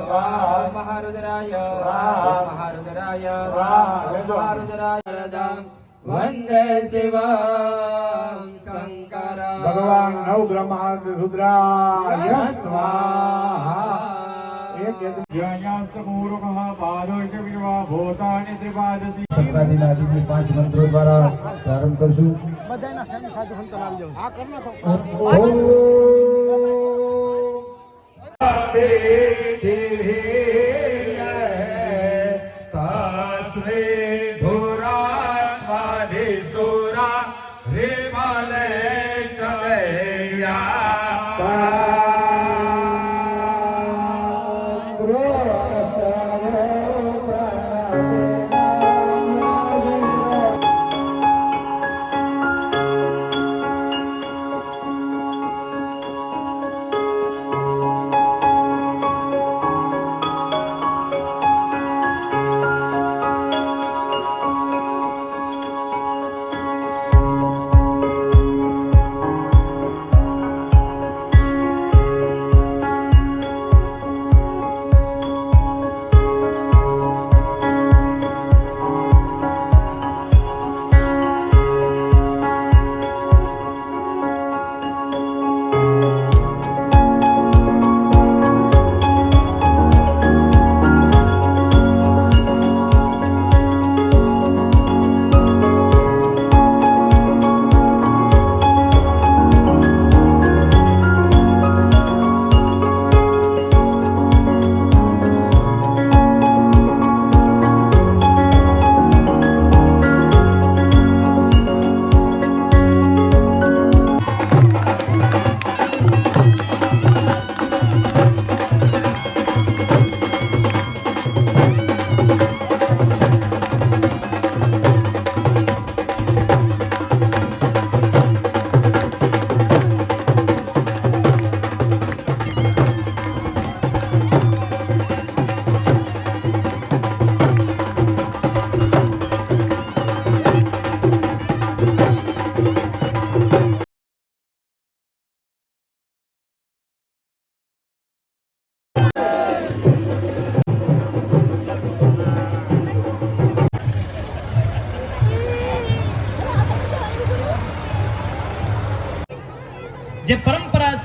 સ્વાહા મહારુદ્રાય સ્વાહા મહારુદ્રાય સ્વાહા મહારુદ્રાય રદમ વંદે શિવમ શંકર ભગવાન નવગ્રહ રુદ્રાય. સ્વાહા. પાંચ મંત્રો દ્વારા પ્રારંભ કરશું. બધાના કરશું જે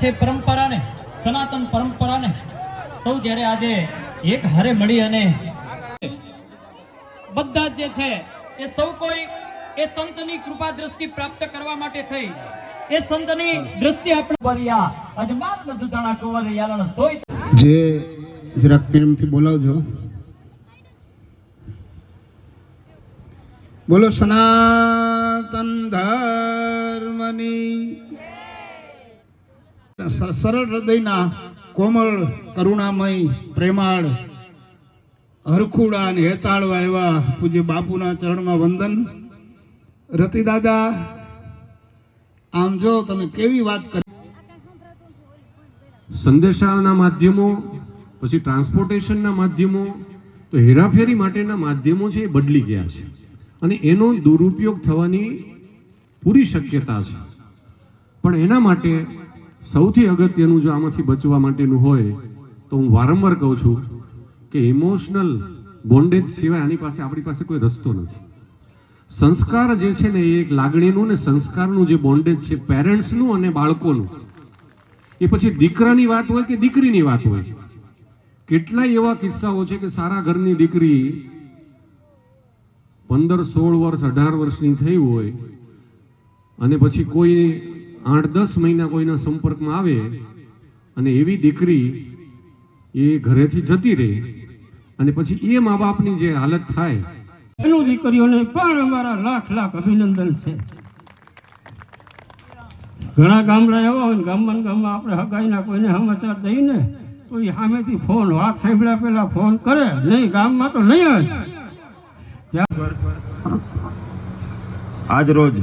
પરંપરા છે પરંપરાને, સનાતન પરંપરાને. સૌ જ્યારે આજે એક હારે મળી અને બધા જે છે, એ સૌ કોઈ એ સંતની કૃપા દ્રષ્ટિ પ્રાપ્ત કરવા માટે થઈ. એ સંતની દ્રષ્ટિ આપણે બરિયા અજમાત મધુતાણા કુંવર યાલણ સોય. જે જરાક પ્રેમથી બોલાવજો. બોલો, સનાતન ધર્મની સરળ હૃદયના કોમળ, કરુણામય, પ્રેમાળ, હરખુડા અને હેતાળવા એવા પૂજ્ય બાપુના ચરણમાં વંદન. રતિ દાદા, આમ જો તમે કેવી વાત કરી? સંદેશાના માધ્યમો, પછી ટ્રાન્સપોર્ટેશનના માધ્યમો, તો હેરાફેરી માટેના માધ્યમો છે એ બદલી ગયા છે. અને એનો દુરુપયોગ થવાની પૂરી શક્યતા છે. પણ એના માટે સૌથી અગત્યનું જો આમાંથી બચવા માટેનું હોય, તો હું વારંવાર કહું છું કે ઇમોશનલ બોન્ડેજ સિવાય આની પાસે, આપણી પાસે કોઈ રસ્તો નથી. સંસ્કાર જે છે ને, એ એક લાગણીનું ને સંસ્કારનું જે બોન્ડેજ છે પેરેન્ટ્સનું અને બાળકોનું. એ પછી દીકરાની વાત હોય કે દીકરીની વાત હોય? કેટલાય એવા કિસ્સાઓ છે કે સારા ઘરની દીકરી પંદર સોળ વર્ષ, અઢાર વર્ષની થઈ હોય અને પછી કોઈ આઠ દસ મહિના કોઈના સંપર્કમાં આવે અને એવી દીકરી એ ઘરેથી જતી રહે અને પછી એ મા બાપની જે હાલત થાય. એનું દીકરીઓને પણ અમારા લાખ લાખ અભિનંદન છે. ઘણા ગામડા એવા હોય ને ગામમાં ગામમાં આપણે હગાઈના કોઈને સમાચાર દઈને તો એ સામેથી ફોન વાત સાંભળ્યા પેલા ફોન કરે. નહીં ગામમાં તો નહીં જ આજ રોજ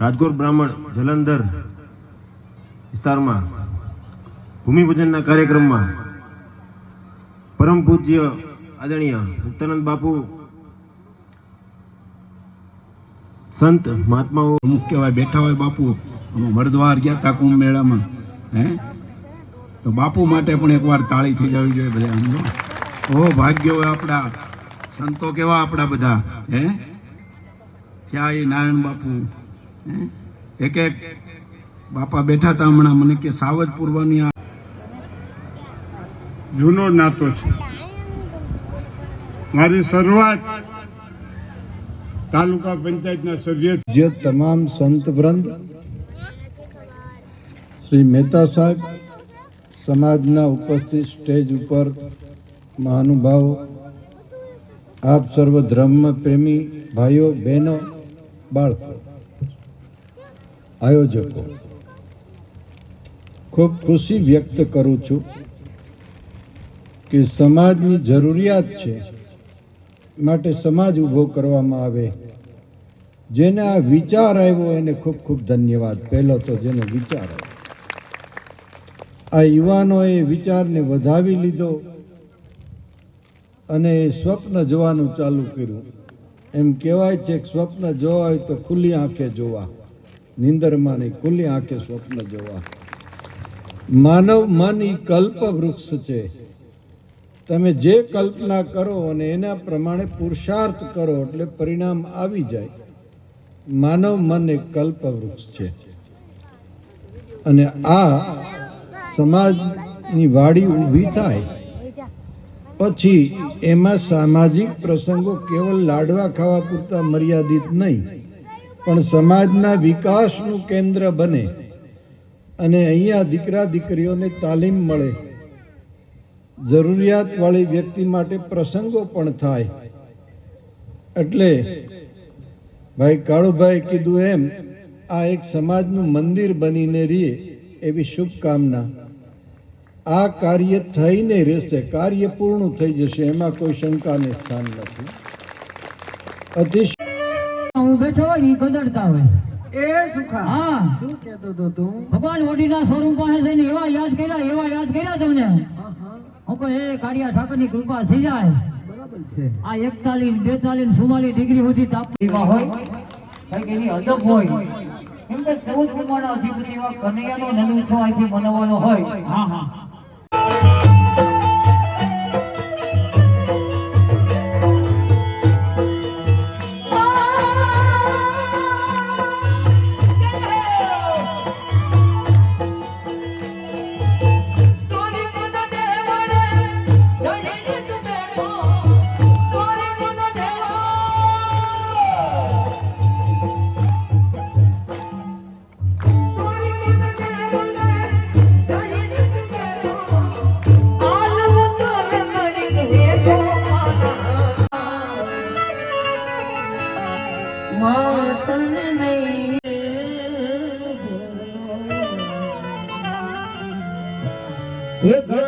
રાજકોટ બ્રાહ્મણ જલંધર વિસ્તારમાં ભૂમિપૂજનના કાર્યક્રમમાં પરમ પૂજ્ય આદરણીય મુક્તાનંદ બાપુ, સંત મહાત્માઓ અમુક કહેવાય બેઠા હોય બાપુ અમે ગયા હતા કુંભ મેળામાં હે? તો બાપુ માટે પણ એકવાર તાળી થઈ જવી જોઈએ બધા સમજો ઓ ભાગ્ય હોય આપણા, સંતો કેવા આપણા બધા, હે? ત્યાં એ નારાયણ બાપુ એક એક બાપા બેઠા હતા હમણાં. મને કે સાવજ પૂર્વની આ જૂનો નાતો છે. મારી શરૂઆત તાલુકા પંચાયતના સભ્ય જે તમામ સંત વૃંદ શ્રી મહેતા સાહેબ સમાજના ઉપસ્થિત સ્ટેજ ઉપર મહાનુભાવો, આપ સર્વ ધર્મ પ્રેમી ભાઈઓ, બહેનો, બાળકો આયોજકો, ખૂબ ખુશી વ્યક્ત કરું છું કે સમાજની જરૂરિયાત છે માટે સમાજ ઊભો કરવામાં આવે. જેને આ વિચાર આવ્યો એને ખૂબ ખૂબ ધન્યવાદ. પહેલો તો જેનો વિચાર આવ્યો. આ યુવાનોએ વિચારને વધાવી લીધો અને એ સ્વપ્ન જોવાનું ચાલુ કર્યું. એમ કહેવાય છે કે સ્વપ્ન જોવા હોય તો ખુલ્લી આંખે જોવા. નિંદરમાં નહીં ખુલ્લી આંખે સ્વપ્ન જોવા. માનવ મન ઈ કલ્પ વૃક્ષ છે. તમે જે કલ્પના કરો અને એના પ્રમાણે પુરુષાર્થ કરો એટલે પરિણામ આવી જાય. માનવ મન એક કલ્પ વૃક્ષ છે. અને આ સમાજની વાડી ઊભી થાય. પછી એમાં સામાજિક પ્રસંગો કેવલ લાડવા ખાવા પૂરતા મર્યાદિત નહીં. પણ સમાજના વિકાસનું કેન્દ્ર બને અને અહીંયા દીકરા દીકરીઓને તાલીમ મળે. જરૂરિયાતવાળી વ્યક્તિ માટે પ્રસંગો પણ થાય. એટલે ભાઈ કાળુભાઈ કીધું એમ, આ એક સમાજનું મંદિર બનીને રહીએ એવી શુભકામના. આ કાર્ય થઈને રહેશે, કાર્ય પૂર્ણ થઈ જશે, એમાં કોઈ શંકાને સ્થાન નથી. અતિશય હું બેઠો હોય ને એ ગદડતા હોય. એ સુખા. હા. શું કહેતો તો તું? ભગવાન ઓડીના શોરૂમ પાસે જઈને એવા યાદ કર્યા એવા યાદ કર્યા તમને? હા કહું એ કાળિયા ઠાકરની કૃપા થઈ જાય. બરાબર છે. આ એકતાલીસ બેતાલીસ ચુમ્માલીસ ડિગ્રી સુધી તાપમાન હોય કંઈક એની અદબ હોય. કેમ કે ચૌદ કુમારના અધિપતિ એવા કનૈયાનો નંદોત્સવ અહીંથી મનાવવાનો હોય. હા હા. એ ઘણા